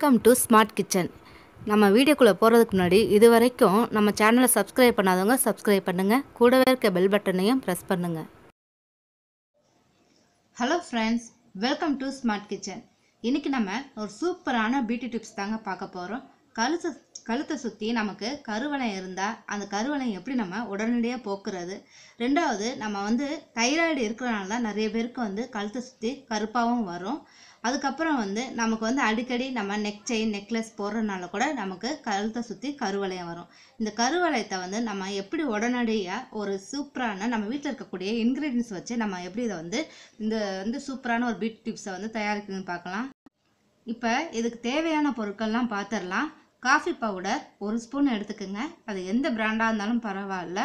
Welcome to smart kitchen நம்ம வீடியோக்குள்ளே போகிறதுக்கு முன்னாடி இது வரைக்கும் நம்ம சேனலை சப்ஸ்கிரைப் பண்ணாதவங்க சப்ஸ்கிரைப் பண்ணுங்கள் கூடவே இருக்க பெல் பட்டனையும் ப்ரெஸ் பண்ணுங்கள் hello friends welcome to Smart Kitchen இன்றைக்கி நம்ம ஒரு சூப்பரான பியூட்டி டிப்ஸ் தாங்க பார்க்க போகிறோம் கழுத்தை கழுத்தை சுற்றி நமக்கு கருவளை இருந்தால் அந்த கருவளை எப்படி நம்ம உடனடியாக போக்குறது? ரெண்டாவது நம்ம வந்து தைராய்டு இருக்கிறனால தான் நிறைய பேருக்கு வந்து கழுத்தை சுற்றி கருப்பாகவும் வரும். அதுக்கப்புறம் வந்து நமக்கு வந்து அடிக்கடி நம்ம நெக் செயின் நெக்லஸ் போடுறதுனால கூட நமக்கு கழுத்தை சுற்றி கருவளையம் வரும். இந்த கருவளையத்தை வந்து நம்ம எப்படி உடனடியாக ஒரு சூப்பரான நம்ம வீட்டில் இருக்கக்கூடிய இன்க்ரீடியன்ஸ் வச்சு நம்ம எப்படி இதை வந்து இந்த வந்து சூப்பரான ஒரு பீட் டிப்ஸை வந்து தயாரிக்குதுன்னு பார்க்கலாம். இப்போ இதுக்கு தேவையான பொருட்கள்லாம் பார்த்துடலாம் காஃபி பவுடர் ஒரு ஸ்பூன் எடுத்துக்கோங்க. அது எந்த பிராண்டாக இருந்தாலும் பரவாயில்ல.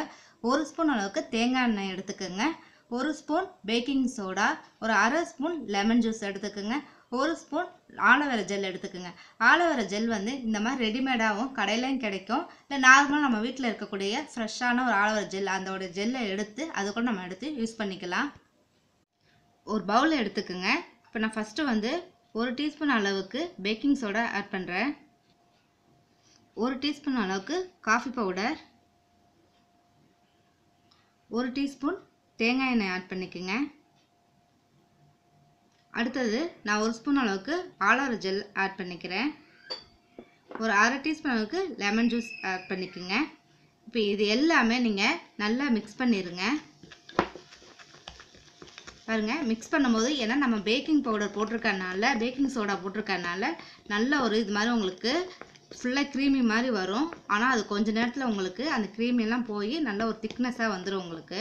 ஒரு ஸ்பூன் அளவுக்கு தேங்காய் எண்ணெய் எடுத்துக்கோங்க. ஒரு ஸ்பூன் பேக்கிங் சோடா ஒரு அரை ஸ்பூன் லெமன் ஜூஸ் எடுத்துக்கோங்க. ஒரு ஸ்பூன் ஆலோவேரா ஜெல் எடுத்துக்கோங்க. ஆலோவேரா ஜெல் வந்து இந்த மாதிரி ரெடிமேடாகவும் கடையிலையும் கிடைக்கும். இல்லை நார்மலாக நம்ம வீட்டில் இருக்கக்கூடிய ஃப்ரெஷ்ஷான ஒரு ஆலோவேரா ஜெல் அதோட ஜெல்லை எடுத்து அது கூட நம்ம எடுத்து யூஸ் பண்ணிக்கலாம். ஒரு பவுல் எடுத்துக்கோங்க. இப்போ நான் ஃபஸ்ட்டு வந்து ஒரு டீஸ்பூன் அளவுக்கு பேக்கிங் சோடா ஆட் பண்ணுறேன் ஒரு டீஸ்பூன் அளவுக்கு காஃபி பவுடர் ஒரு டீஸ்பூன் தேங்காய் எண்ணெய் ஆட் பண்ணிக்கோங்க. அடுத்தது நான் ஒரு ஸ்பூன் அளவுக்கு ஆலோர ஜெல் ஆட் பண்ணிக்கிறேன். ஒரு அரை டீஸ்பூன் அளவுக்கு லெமன் ஜூஸ் ஆட் பண்ணிக்கோங்க. இப்போ இது எல்லாமே நீங்கள் நல்லா மிக்ஸ் பண்ணிடுங்க பாருங்கள் மிக்ஸ் பண்ணும்போது ஏன்னா நம்ம பேக்கிங் பவுடர் போட்டிருக்கனால பேக்கிங் சோடா போட்டிருக்கனால நல்ல ஒரு இது மாதிரி உங்களுக்கு ஃபுல்லாக க்ரீமி மாதிரி வரும். ஆனால் அது கொஞ்ச நேரத்தில் உங்களுக்கு அந்த க்ரீமியெல்லாம் போய் நல்ல ஒரு திக்னஸாக வந்துடும் உங்களுக்கு.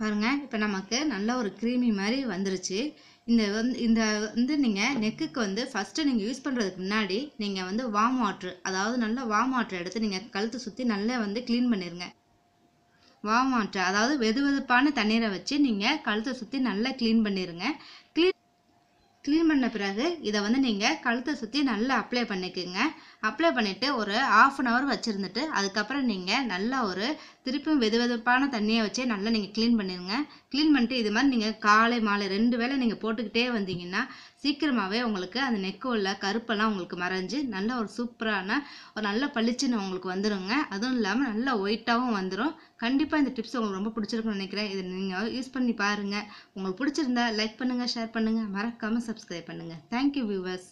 பாருங்கள் இப்போ நமக்கு நல்ல ஒரு க்ரீமி மாதிரி வந்துருச்சு. இந்த வந்து இந்த வந்து நீங்கள் நெக்குக்கு வந்து ஃபஸ்ட்டு நீங்கள் யூஸ் பண்ணுறதுக்கு முன்னாடி நீங்கள் வந்து வார்ம் வாட்ரு அதாவது நல்ல வார்ம் வாட்ரு எடுத்து நீங்கள் கழுத்தை சுற்றி நல்லா வந்து க்ளீன் பண்ணிடுங்க வார்ம் வாட்ரு அதாவது வெது வெதுப்பான தண்ணீரை வச்சு நீங்கள் கழுத்தை சுற்றி நல்லா க்ளீன் பண்ணிடுங்க க்ளீன் க்ளீன் பண்ண பிறகு இதை வந்து நீங்கள் கழுத்தை சுற்றி நல்லா அப்ளை பண்ணிக்கோங்க. அப்ளை பண்ணிவிட்டு ஒரு ஆஃப் அன் ஹவர் வச்சுருந்துட்டு அதுக்கப்புறம் நீங்கள் நல்லா ஒரு திருப்பியும் வெது வெதுப்பான தண்ணியை வச்சே நல்லா நீங்கள் க்ளீன் பண்ணிடுங்க. க்ளீன் பண்ணிட்டு இது மாதிரி நீங்கள் காலை மாலை ரெண்டு வேளை நீங்கள் போட்டுக்கிட்டே வந்தீங்கன்னா சீக்கிரமாகவே உங்களுக்கு அந்த நெக்கு உள்ள கருப்பெல்லாம் உங்களுக்கு மறைஞ்சு நல்ல ஒரு சூப்பரான ஒரு நல்ல பளிச்சுன்னு உங்களுக்கு வந்துருங்க. அதுவும் இல்லாமல் நல்லா ஒயிட்டாகவும் வந்துடும் கண்டிப்பாக இந்த டிப்ஸ் உங்களுக்கு ரொம்ப பிடிச்சிருக்குன்னு நினைக்கிறேன். இதை நீங்கள் யூஸ் பண்ணி பாருங்கள் உங்களுக்கு பிடிச்சிருந்தா லைக் பண்ணுங்கள் ஷேர் பண்ணுங்கள் மறக்காமல் சப்ஸ்கிரைப் பண்ணுங்கள் தேங்க்யூ வியூவர்ஸ்